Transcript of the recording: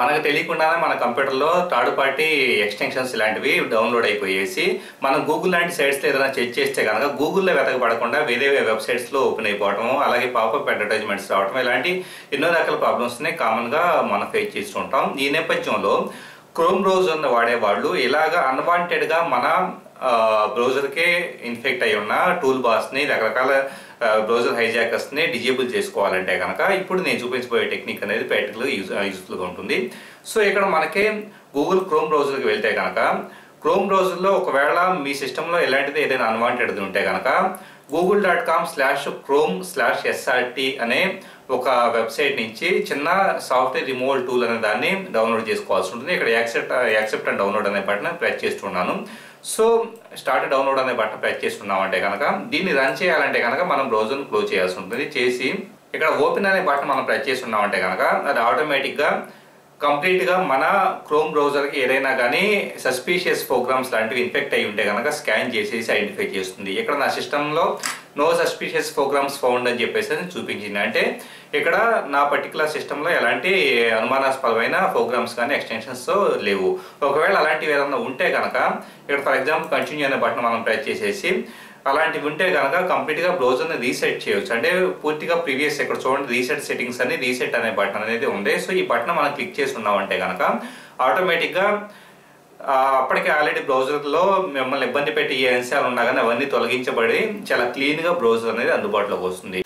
మనకు తెలియకుండానే మన కంప్యూటర్లో థర్డ్ పార్టీ ఎక్స్టెన్షన్స్ ఇలాంటివి డౌన్లోడ్ అయిపోయేసి మనం గూగుల్ లాంటి సైట్స్లో ఏదైనా చెక్ చేస్తే కనుక గూగుల్లో వెతకబడకుండా వేరే వెబ్సైట్స్లో ఓపెన్ అయిపోవడం అలాగే పాపప్ అడ్వర్టైజ్మెంట్స్ రావడం ఇలాంటి ఎన్నో రకాల ప్రాబ్లమ్స్ని కామన్గా మనం ఫేస్ చేస్తుంటాం. ఈ నేపథ్యంలో క్రోమ్ బ్రౌజర్ని వాడేవాళ్ళు ఇలాగ అన్వాంటెడ్గా మన బ్రౌజర్కే ఇన్ఫెక్ట్ అయి ఉన్న టూల్ బార్స్ని రకరకాల బ్రౌజర్ హైజాకర్స్ని డిజేబుల్ చేసుకోవాలంటే కనుక ఇప్పుడు నేను చూపించబోయే టెక్నిక్ అనేది ప్రాక్టికల్గా యూజ్ యూజ్ఫుల్గా ఉంటుంది. సో ఇక్కడ మనకి గూగుల్ క్రోమ్ బ్రౌజర్కి వెళ్తే కనుక క్రోమ్ బ్రౌజర్లో ఒకవేళ మీ సిస్టంలో ఎలాంటిది ఏదైనా అన్వాంటెడ్ది ఉంటే కనుక Google dot com slash Chrome slash SRT అనే ఒక వెబ్సైట్ నుంచి చిన్న సాఫ్ట్వేర్ రిమూవల్ టూల్ అనే దాన్ని డౌన్లోడ్ చేసుకోవాల్సి ఉంటుంది. ఇక్కడ యాక్సెప్ట్ యాక్సెప్ట్ అండ్ డౌన్లోడ్ అనే బటన్ ప్రెస్ చేస్తున్నాను సో స్టార్ట్ డౌన్లోడ్ అనే బటన్ ప్రెస్ చేస్తున్నామంటే కనుక దీన్ని రన్ చేయాలంటే కనుక మనం బ్రౌజర్ను క్లోజ్ చేయాల్సి ఉంటుంది. చేసి ఇక్కడ ఓపెన్ అనే బటన్ మనం ప్రెస్ చేస్తున్నామంటే కనుక అది ఆటోమేటిక్గా కంప్లీట్గా మన క్రోమ్ బ్రౌజర్కి ఏదైనా కానీ సస్పీషియస్ ప్రోగ్రామ్స్ లాంటివి ఇన్ఫెక్ట్ అయి ఉంటే కనుక స్కాన్ చేసేసి ఐడెంటిఫై చేస్తుంది. ఇక్కడ నా సిస్టంలో నో సస్పీషియస్ ప్రోగ్రామ్స్ ఫౌండ్ అని చెప్పేసి అది చూపించింది. అంటే ఇక్కడ నా పర్టికులర్ సిస్టంలో ఎలాంటి అనుమానాస్పదమైన ప్రోగ్రామ్స్ కానీ ఎక్స్టెన్షన్స్ లేవు. ఒకవేళ అలాంటివి ఏదైనా ఉంటే కనుక ఇక్కడ ఫర్ ఎగ్జాంపుల్ కంటిన్యూ అనే బటన్ మనం ప్రెస్ చేసేసి అలాంటివి ఉంటే కనుక కంప్లీట్గా బ్రౌజర్ని రీసెట్ చేయొచ్చు. అంటే పూర్తిగా ప్రీవియస్ ఇక్కడ చూడండి రీసెట్ సెట్టింగ్స్ అని రీసెట్ అనే బటన్ అనేది ఉంది. సో ఈ బటన్ మనం క్లిక్ చేసి ఉన్నామంటే కనుక ఆటోమేటిక్గా అప్పటికే ఆల్రెడీ బ్రౌజర్లో మిమ్మల్ని ఇబ్బంది పెట్టి ఏ అంశాలు ఉన్నా కానీ అవన్నీ తొలగించబడి చాలా క్లీన్గా బ్రౌజర్ అనేది అందుబాటులోకి వస్తుంది.